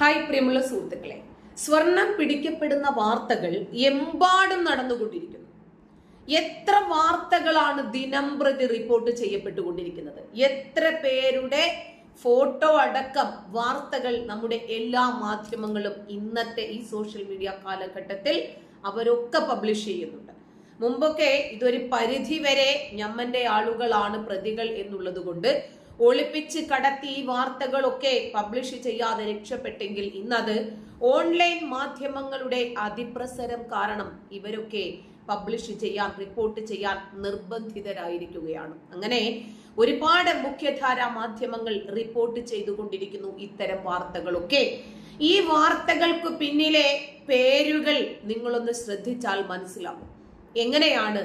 Hi പ്രിയമുള്ള സുഹൃത്തുക്കളെ. സ്വർണം പിടിക്കപ്പെടുന്ന വാർത്തകൾ എമ്പാടും നടന്നുകൊണ്ടിരിക്കുന്നു. എത്ര വാർത്തകളാണ് ദിനം പ്രതി റിപ്പോർട്ട് ചെയ്യപ്പെട്ടുകൊണ്ടിരിക്കുന്നത്? എത്ര പേരുടെ ഫോട്ടോ അടക്കം വാർത്തകൾ നമ്മുടെ എല്ലാ മാധ്യമങ്ങളും ഇന്നത്തെ ഈ സോഷ്യൽ മീഡിയ കാലഘട്ടത്തിൽ അവരൊക്കെ പബ്ലിഷ് ചെയ്യുന്നുണ്ട്. മുമ്പൊക്കെ ഇതൊരു പരിധി വരെ ഞമ്മന്റെ ആളുകളാണ് പ്രതികൾ എന്നുള്ളത് കൊണ്ട് ഒളിപ്പിച്ച് കടത്തി ഈ വാർത്തകളൊക്കെ പബ്ലിഷ് ചെയ്യാതെ രക്ഷപ്പെട്ടെങ്കിൽ ഇന്നത് ഓൺലൈൻ മാധ്യമങ്ങളുടെ അതിപ്രസരം കാരണം ഇവരൊക്കെ പബ്ലിഷ് ചെയ്യാൻ റിപ്പോർട്ട് ചെയ്യാൻ നിർബന്ധിതരായിരിക്കുകയാണ്. അങ്ങനെ ഒരുപാട് മുഖ്യധാര മാധ്യമങ്ങൾ റിപ്പോർട്ട് ചെയ്തുകൊണ്ടിരിക്കുന്നു ഇത്തരം വാർത്തകളൊക്കെ. ഈ വാർത്തകൾക്ക് പിന്നിലെ പേരുകൾ നിങ്ങളൊന്ന് ശ്രദ്ധിച്ചാൽ മനസ്സിലാവും. എങ്ങനെയാണ്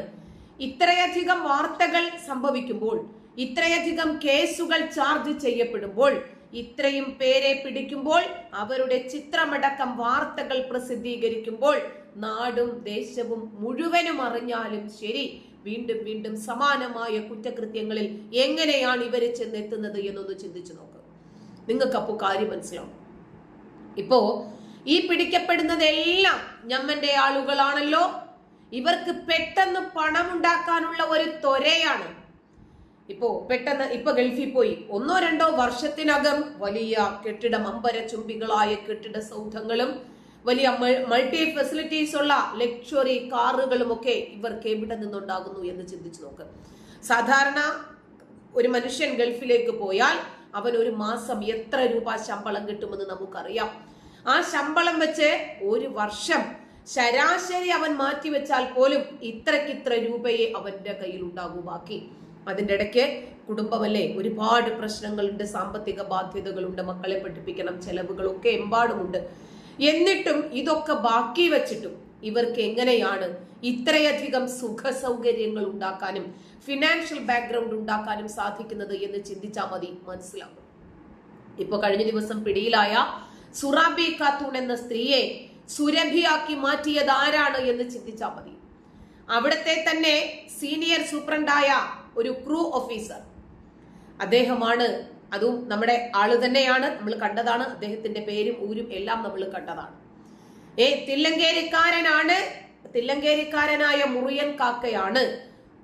ഇത്രയധികം വാർത്തകൾ സംഭവിക്കുമ്പോൾ ഇത്രയധികം കേസുകൾ ചാർജ് ചെയ്യപ്പെടുമ്പോൾ ഇത്രയും പേരെ പിടിക്കുമ്പോൾ അവരുടെ ചിത്രമടക്കം വാർത്തകൾ പ്രസിദ്ധീകരിക്കുമ്പോൾ നാടും ദേശവും മുഴുവനും അറിഞ്ഞാലും ശരി വീണ്ടും വീണ്ടും സമാനമായ കുറ്റകൃത്യങ്ങളിൽ എങ്ങനെയാണ് ഇവർ ചെന്നെത്തുന്നത് എന്നൊന്ന് ചിന്തിച്ചു നോക്കുക നിങ്ങൾക്ക് അപ്പോൾ കാര്യം മനസ്സിലാവും. ഇപ്പോ ഈ പിടിക്കപ്പെടുന്നതെല്ലാം ഞമ്മന്റെ ആളുകളാണല്ലോ. ഇവർക്ക് പെട്ടെന്ന് പണമുണ്ടാക്കാനുള്ള ഒരു ത്വരയാണ്. ഇപ്പോ പെട്ടെന്ന് ഇപ്പൊ ഗൾഫിൽ പോയി. ഒന്നോ രണ്ടോ വർഷത്തിനകം വലിയ കെട്ടിട മമ്പര ചുംബികളായ കെട്ടിട സൗധങ്ങളും വലിയ മൾട്ടി ഫെസിലിറ്റീസ് ഉള്ള ലക്ഷറി കാറുകളും ഒക്കെ ഇവർക്ക് എവിടെ നിന്നുണ്ടാകുന്നു എന്ന് ചിന്തിച്ചു നോക്ക്. സാധാരണ ഒരു മനുഷ്യൻ ഗൾഫിലേക്ക് പോയാൽ അവൻ ഒരു മാസം എത്ര രൂപ ശമ്പളം കിട്ടുമെന്ന് നമുക്കറിയാം. ആ ശമ്പളം വെച്ച് ഒരു വർഷം ശരാശരി അവൻ മാറ്റിവെച്ചാൽ പോലും ഇത്രക്കിത്ര രൂപയെ അവന്റെ കയ്യിൽ ഉണ്ടാകൂ ബാക്കി. അതിന്റെ ഇടയ്ക്ക് കുടുംബമല്ലേ? ഒരുപാട് പ്രശ്നങ്ങളുണ്ട് സാമ്പത്തിക ബാധ്യതകളുണ്ട് മക്കളെ പഠിപ്പിക്കണം ചെലവുകളൊക്കെ എമ്പാടുമുണ്ട്. എന്നിട്ടും ഇതൊക്കെ ബാക്കി വച്ചിട്ടും ഇവർക്ക് എങ്ങനെയാണ് ഇത്രയധികം സുഖ സൗകര്യങ്ങൾ ഉണ്ടാക്കാനും ഫിനാൻഷ്യൽ ബാക്ക്ഗ്രൗണ്ട് ഉണ്ടാക്കാനും സാധിക്കുന്നത് എന്ന് ചിന്തിച്ചാൽ മതി. മനസ്സിലാവും ഇപ്പൊ കഴിഞ്ഞ ദിവസം പിടിയിലായ സുറാബി ഖാത്തൂൺ എന്ന സ്ത്രീയെ സുരഭിയാക്കി മാറ്റിയത് ആരാണ് എന്ന് ചിന്തിച്ചാൽ മതി. അവിടത്തെ തന്നെ സീനിയർ സൂപ്രണ്ടായ ഒരു ക്രൂ ഓഫീസർ അദ്ദേഹമാണ് അതും നമ്മുടെ ആൾ തന്നെയാണ് നമ്മൾ കണ്ടതാണ് അദ്ദേഹത്തിന്റെ പേരും ഊരും എല്ലാം നമ്മൾ കണ്ടതാണ്. ഏ തില്ലങ്കേരിക്കാരനാണ് തില്ലങ്കേരിക്കാരനായ മുറിയൻ കാക്കയാണ്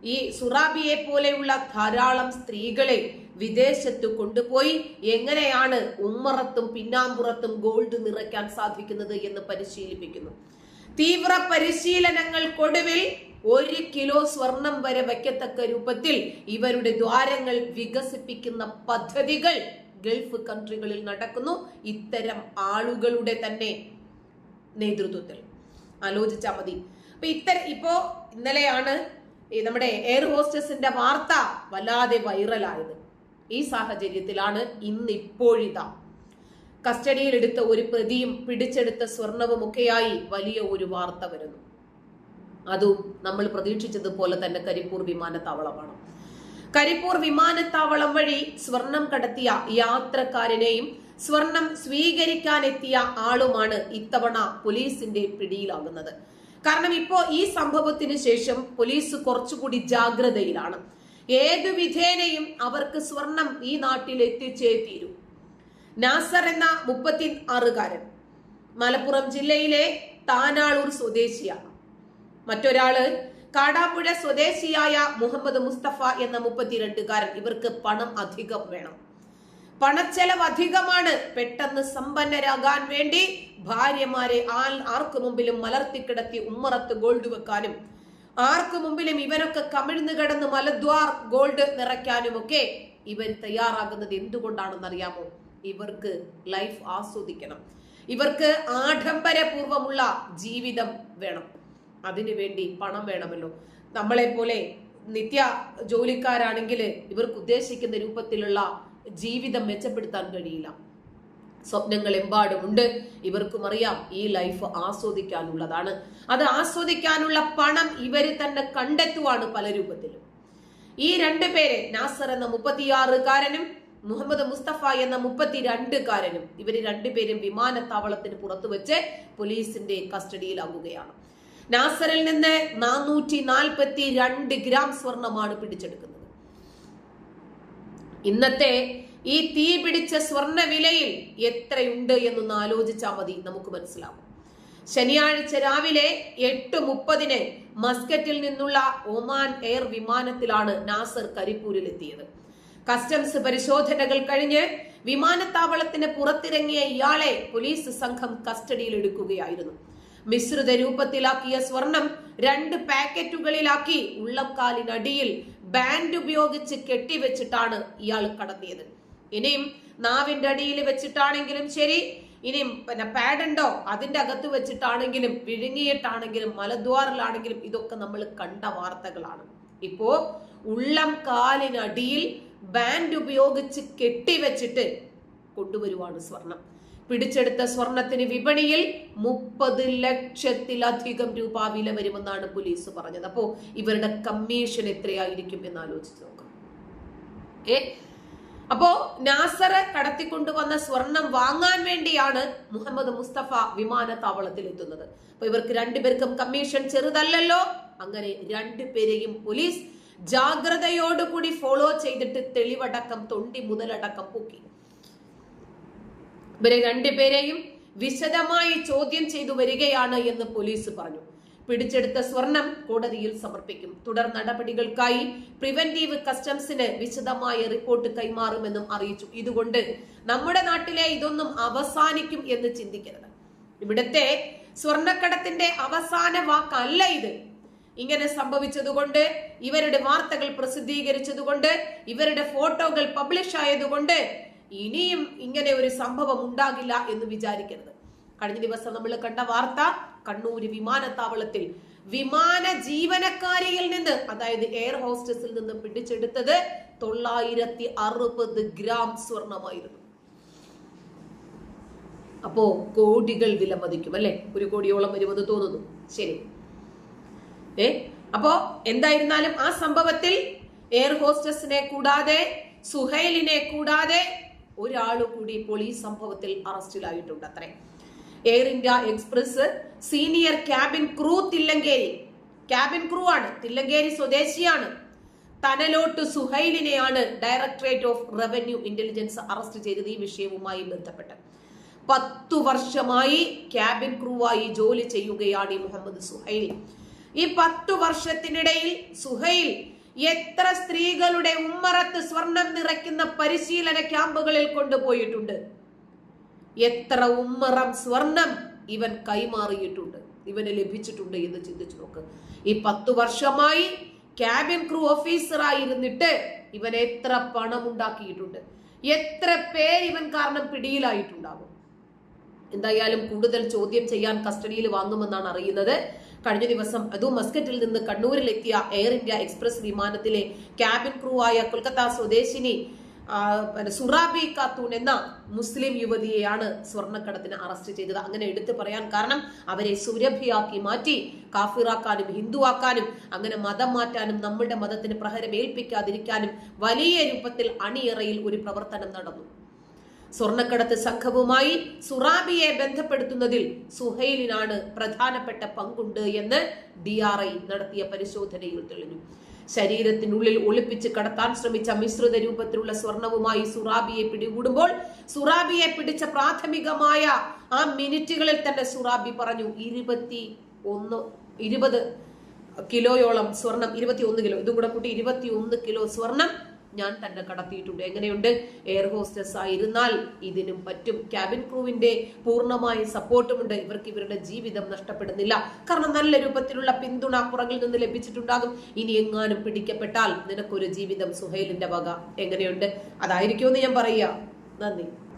ഈ സുറാബിയെ പോലെയുള്ള ധാരാളം സ്ത്രീകളെ വിദേശത്ത് കൊണ്ടുപോയി എങ്ങനെയാണ് ഉമ്മറത്തും പിന്നാമ്പുറത്തും ഗോൾഡ് നിറയ്ക്കാൻ സാധിക്കുന്നത് എന്ന് പരിശീലിപ്പിക്കുന്നു. തീവ്ര പരിശീലനങ്ങൾക്കൊടുവിൽ ഒരു കിലോ സ്വർണം വരെ വയ്ക്കത്തക്ക രൂപത്തിൽ ഇവരുടെ ദ്വാരങ്ങൾ വികസിപ്പിക്കുന്ന പദ്ധതികൾ ഗൾഫ് കൺട്രികളിൽ നടക്കുന്നു. ഇത്തരം ആളുകളുടെ തന്നെ നേതൃത്വത്തിൽ. ആലോചിച്ചാൽ മതി. അപ്പൊ ഇത്തരം ഇപ്പോ ഇന്നലെയാണ് നമ്മുടെ എയർ ഹോസ്റ്റസിന്റെ വാർത്ത വല്ലാതെ വൈറലായത്. ഈ സാഹചര്യത്തിലാണ് കസ്റ്റഡിയിൽ എടുത്ത ഒരു പ്രതിയും പിടിച്ചെടുത്ത സ്വർണവും ഒക്കെയായി വലിയ ഒരു വാർത്ത വരുന്നു. അതും നമ്മൾ പ്രതീക്ഷിച്ചതുപോലെ തന്നെ കരിപ്പൂർ വിമാനത്താവളമാണ്. കരിപ്പൂർ വിമാനത്താവളം വഴി സ്വർണം കടത്തിയ യാത്രക്കാരനെയും സ്വർണം സ്വീകരിക്കാനെത്തിയ ആളുമാണ് ഇത്തവണ പോലീസിന്റെ പിടിയിലാകുന്നത്. കാരണം ഇപ്പോ ഈ സംഭവത്തിന് ശേഷം പോലീസ് കുറച്ചുകൂടി ജാഗ്രതയിലാണ്. ഏത് വിധേനയും അവർക്ക് സ്വർണം ഈ നാട്ടിൽ എത്തിച്ചേ തീരൂ. നാസർ എന്ന മുപ്പത്തി ആറുകാരൻ. മലപ്പുറം ജില്ലയിലെ താനാളൂർ സ്വദേശിയാണ്. മറ്റൊരാൾ കാടാപ്പുഴ സ്വദേശിയായ മുഹമ്മദ് മുസ്തഫ എന്ന മുപ്പത്തിരണ്ടുകാരൻ. ഇവർക്ക് പണം അധികം വേണം. പണച്ചെലവ് അധികമാണ്. പെട്ടെന്ന് സമ്പന്നരാകാൻ വേണ്ടി ഭാര്യമാരെ ആൽ ആർക്കു മുമ്പിലും മലർത്തിക്കിടത്തി ഉമ്മറത്ത് ഗോൾഡ് വെക്കാനും ആർക്കു മുമ്പിലും ഇവരൊക്കെ കമിഴ്ന്നു കിടന്ന് മലദ്വാർ ഗോൾഡ് നിറയ്ക്കാനുമൊക്കെ ഇവർ തയ്യാറാകുന്നത് എന്തുകൊണ്ടാണെന്ന് അറിയാമോ ഇവർക്ക് ലൈഫ് ആസ്വദിക്കണം. ഇവർക്ക് ആഡംബരപൂർവമുള്ള ജീവിതം വേണം. അതിനു വേണ്ടി പണം വേണമല്ലോ. നമ്മളെ പോലെ നിത്യ ജോലിക്കാരാണെങ്കിൽ ഇവർക്ക് ഉദ്ദേശിക്കുന്ന രൂപത്തിലുള്ള ജീവിതം മെച്ചപ്പെടുത്താൻ കഴിയില്ല. സ്വപ്നങ്ങൾ എമ്പാടുമുണ്ട് ഇവർക്കും അറിയാം ഈ ലൈഫ് ആസ്വദിക്കാനുള്ളതാണ്. അത് ആസ്വദിക്കാനുള്ള പണം ഇവർ തന്നെ കണ്ടെത്തുവാണ് പല രൂപത്തിലും. ഈ രണ്ടു പേരെ നാസർ എന്ന മുപ്പത്തിയാറുകാരനും മുഹമ്മദ് മുസ്തഫ എന്ന മുപ്പത്തിരണ്ടുകാരനും ഇവർ രണ്ടുപേരും വിമാനത്താവളത്തിന് പുറത്തു വെച്ച് പോലീസിന്റെ കസ്റ്റഡിയിലാകുകയാണ്. നാസറിൽ നിന്ന് നാനൂറ്റി നാൽപ്പത്തി രണ്ട് ഗ്രാം സ്വർണമാണ് പിടിച്ചെടുക്കുന്നത്. ഇന്നത്തെ ഈ തീ പിടിച്ച സ്വർണ വിലയിൽ എത്രയുണ്ട് എന്നൊന്ന് ആലോചിച്ചാൽ മതി നമുക്ക് മനസ്സിലാവും. ശനിയാഴ്ച രാവിലെ എട്ട് മുപ്പതിന് മസ്കറ്റിൽ നിന്നുള്ള ഒമാൻ എയർ വിമാനത്തിലാണ് നാസർ കരിപ്പൂരിൽ എത്തിയത് കസ്റ്റംസ് പരിശോധനകൾ കഴിഞ്ഞ് വിമാനത്താവളത്തിന് പുറത്തിറങ്ങിയ ഇയാളെ പോലീസ് സംഘം കസ്റ്റഡിയിൽ എടുക്കുകയായിരുന്നു മിശ്രിത രൂപത്തിലാക്കിയ സ്വർണം രണ്ട് പാക്കറ്റുകളിലാക്കി ഉള്ളംകാലിനടിയിൽ ബാൻഡ് ഉപയോഗിച്ച് കെട്ടിവെച്ചിട്ടാണ് ഇയാൾ കടത്തിയത്. ഇനിയും നാവിന്റെ അടിയിൽ വെച്ചിട്ടാണെങ്കിലും ശരി. ഇനിയും പിന്നെ പാഡുണ്ടോ അതിന്റെ അകത്ത് വെച്ചിട്ടാണെങ്കിലും വിഴുങ്ങിയിട്ടാണെങ്കിലും മലദ്വാറിലാണെങ്കിലും ഇതൊക്കെ നമ്മൾ കണ്ട വാർത്തകളാണ്. ഇപ്പോ ഉള്ളം കാലിനടിയിൽ ബാൻഡ് ഉപയോഗിച്ച് കെട്ടിവെച്ചിട്ട് കൊണ്ടുവരുവാണ് സ്വർണം. പിടിച്ചെടുത്ത സ്വർണത്തിന് വിപണിയിൽ മുപ്പത് ലക്ഷത്തിലധികം രൂപ വില വരുമെന്നാണ് പോലീസ് പറഞ്ഞത്. അപ്പോ ഇവരുടെ കമ്മീഷൻ എത്രയായിരിക്കും എന്ന് ആലോചിച്ച് നോക്കാം. ഏ? അപ്പോ നാസർ കടത്തിക്കൊണ്ടുവന്ന സ്വർണം വാങ്ങാൻ വേണ്ടിയാണ് മുഹമ്മദ് മുസ്തഫ വിമാനത്താവളത്തിൽ എത്തുന്നത്. അപ്പൊ ഇവർക്ക് രണ്ടുപേർക്കും കമ്മീഷൻ ചെറുതല്ലല്ലോ. അങ്ങനെ രണ്ടുപേരെയും പോലീസ് ജാഗ്രതയോടുകൂടി ഫോളോ ചെയ്തിട്ട് തെളിവടക്കം തൊണ്ടി മുതലടക്കം പൊക്കി. ഇവരെ രണ്ടുപേരെയും വിശദമായി ചോദ്യം ചെയ്തു വരികയാണ് എന്ന് പോലീസ് പറഞ്ഞു. പിടിച്ചെടുത്ത സ്വർണം കോടതിയിൽ സമർപ്പിക്കും. തുടർ നടപടികൾക്കായി പ്രിവന്റീവ് കസ്റ്റംസിന് വിശദമായ റിപ്പോർട്ട് കൈമാറുമെന്നും അറിയിച്ചു. ഇതുകൊണ്ട് നമ്മുടെ നാട്ടിലെ ഇതൊന്നും അവസാനിക്കും എന്ന് ചിന്തിക്കരുത്. ഇവിടുത്തെ സ്വർണക്കടത്തിന്റെ അവസാന വാക്കല്ല ഇത്. ഇങ്ങനെ സംഭവിച്ചതുകൊണ്ട് ഇവരുടെ വാർത്തകൾ പ്രസിദ്ധീകരിച്ചതുകൊണ്ട് ഇവരുടെ ഫോട്ടോകൾ പബ്ലിഷ് ആയതുകൊണ്ട് ഇനിയും ഇങ്ങനെ ഒരു സംഭവം ഉണ്ടാകില്ല എന്ന് വിചാരിക്കരുത്. കഴിഞ്ഞ ദിവസം നമ്മൾ കണ്ട വാർത്ത കണ്ണൂര് വിമാനത്താവളത്തിൽ വിമാന ജീവനക്കാരിയിൽ നിന്ന് അതായത് എയർ ഹോസ്റ്റസിൽ നിന്ന് പിടിച്ചെടുത്തത് തൊള്ളായിരത്തി അറുപത് ഗ്രാം സ്വർണമായിരുന്നു. അപ്പോ കോടികൾ വില മതിക്കും അല്ലെ? ഒരു കോടിയോളം വരുമെന്ന് തോന്നുന്നു. ശരി. ഏ? അപ്പോ എന്തായിരുന്നാലും ആ സംഭവത്തിൽ എയർ ഹോസ്റ്റസിനെ കൂടാതെ സുഹൈലിനെ കൂടാതെ ഒരാൾ കൂടി ഇപ്പോൾ ഈ സംഭവത്തിൽ അറസ്റ്റിലായിട്ടുണ്ട് അത്രേ Air India Express senior cabin crew Thillankeri. Cabin crew ആണ്. തില്ലങ്കേരി സ്വദേശിയാണ്. തനലോട്ട് സുഹൈലിനെയാണ് directorate of revenue intelligence arrest ചെയ്തത് ഈ വിഷയവുമായി ബന്ധപ്പെട്ട്. പത്തു വർഷമായി ക്യാബിൻ ക്രൂവായി ജോലി ചെയ്യുകയാണ് ഈ മുഹമ്മദ് സുഹൈൽ. ഈ പത്തു വർഷത്തിനിടയിൽ സുഹൈൽ എത്ര സ്ത്രീകളുടെ ഉമ്മറത്ത് സ്വർണം നിറയ്ക്കുന്ന പരിശീലന ക്യാമ്പുകളിൽ കൊണ്ടുപോയിട്ടുണ്ട്. എത്ര ഉമ്മറം സ്വർണം ഇവൻ കൈമാറിയിട്ടുണ്ട് ഇവന് ലഭിച്ചിട്ടുണ്ട് എന്ന് ചിന്തിച്ചു നോക്ക്. ഈ പത്തു വർഷമായി ക്യാബിൻ ക്രൂ ഓഫീസറായിരുന്നിട്ട് ഇവൻ എത്ര പണം ഉണ്ടാക്കിയിട്ടുണ്ട് എത്ര പേര് ഇവൻ കാരണം പിടിയിലായിട്ടുണ്ടാകും എന്തായാലും കൂടുതൽ ചോദ്യം ചെയ്യാൻ കസ്റ്റഡിയിൽ വാങ്ങുമെന്നാണ് അറിയുന്നത്. കഴിഞ്ഞ ദിവസം അതു മസ്കറ്റിൽ നിന്ന് കണ്ണൂരിലെത്തിയ എയർ ഇന്ത്യ എക്സ്പ്രസ് വിമാനത്തിലെ ക്യാബിൻ ക്രൂ ആയ കൊൽക്കത്ത സ്വദേശിനി സുറാബി ഖാത്തൂൺ എന്ന മുസ്ലിം യുവതിയെയാണ് സ്വർണക്കടത്തിന് അറസ്റ്റ് ചെയ്തത്. അങ്ങനെ എടുത്തു പറയാൻ കാരണം അവരെ സുരഭിയാക്കി മാറ്റി കാഫിറാക്കാനും ഹിന്ദുവാക്കാനും അങ്ങനെ മതം മാറ്റാനും നമ്മുടെ മതത്തിന് പ്രഹരം ഏൽപ്പിക്കാതിരിക്കാനും വലിയ രൂപത്തിൽ അണിയറയിൽ ഒരു പ്രവർത്തനം നടന്നു. സ്വർണക്കടത്ത് സംഘവുമായി സുറാബിയെ ബന്ധപ്പെടുത്തുന്നതിൽ സുഹൈലിനാണ് പ്രധാനപ്പെട്ട പങ്കുണ്ട് എന്ന് ഡി ആർ ഐ നടത്തിയ പരിശോധനയിൽ തെളിഞ്ഞു. ശരീരത്തിനുള്ളിൽ ഒളിപ്പിച്ച് കടത്താൻ ശ്രമിച്ച മിശ്രിത രൂപത്തിലുള്ള സ്വർണവുമായി സുറാബിയെ പിടികൂടുമ്പോൾ സുറാബിയെ പിടിച്ച പ്രാഥമികമായ ആ മിനിറ്റുകളിൽ തന്നെ സുറാബി പറഞ്ഞു ഇരുപത്തി ഒന്ന് ഇരുപത് കിലോയോളം സ്വർണം ഇരുപത്തി ഒന്ന് കിലോ ഇതും കൂടെ കൂട്ടി ഇരുപത്തി ഒന്ന് കിലോ സ്വർണം ഞാൻ തന്നെ കടത്തിയിട്ടുണ്ട്. എങ്ങനെയുണ്ട്? എയർ ഹോസ്റ്റസ് ആയിരുന്നാൽ ഇതിനും പറ്റും. ക്യാബിൻ ക്രൂവിന്റെ പൂർണമായ സപ്പോർട്ടുമുണ്ട് ഇവർക്ക് ഇവരുടെ ജീവിതം നഷ്ടപ്പെടുന്നില്ല. കാരണം നല്ല രൂപത്തിലുള്ള പിന്തുണ പുറകിൽ നിന്ന് ലഭിച്ചിട്ടുണ്ടാകും. ഇനി എങ്ങാനും പിടിക്കപ്പെട്ടാൽ നിനക്കൊരു ജീവിതം സുഹേലിന്റെ വക. എങ്ങനെയുണ്ട്? അതായിരിക്കുമെന്ന് ഞാൻ പറയുക. നന്ദി.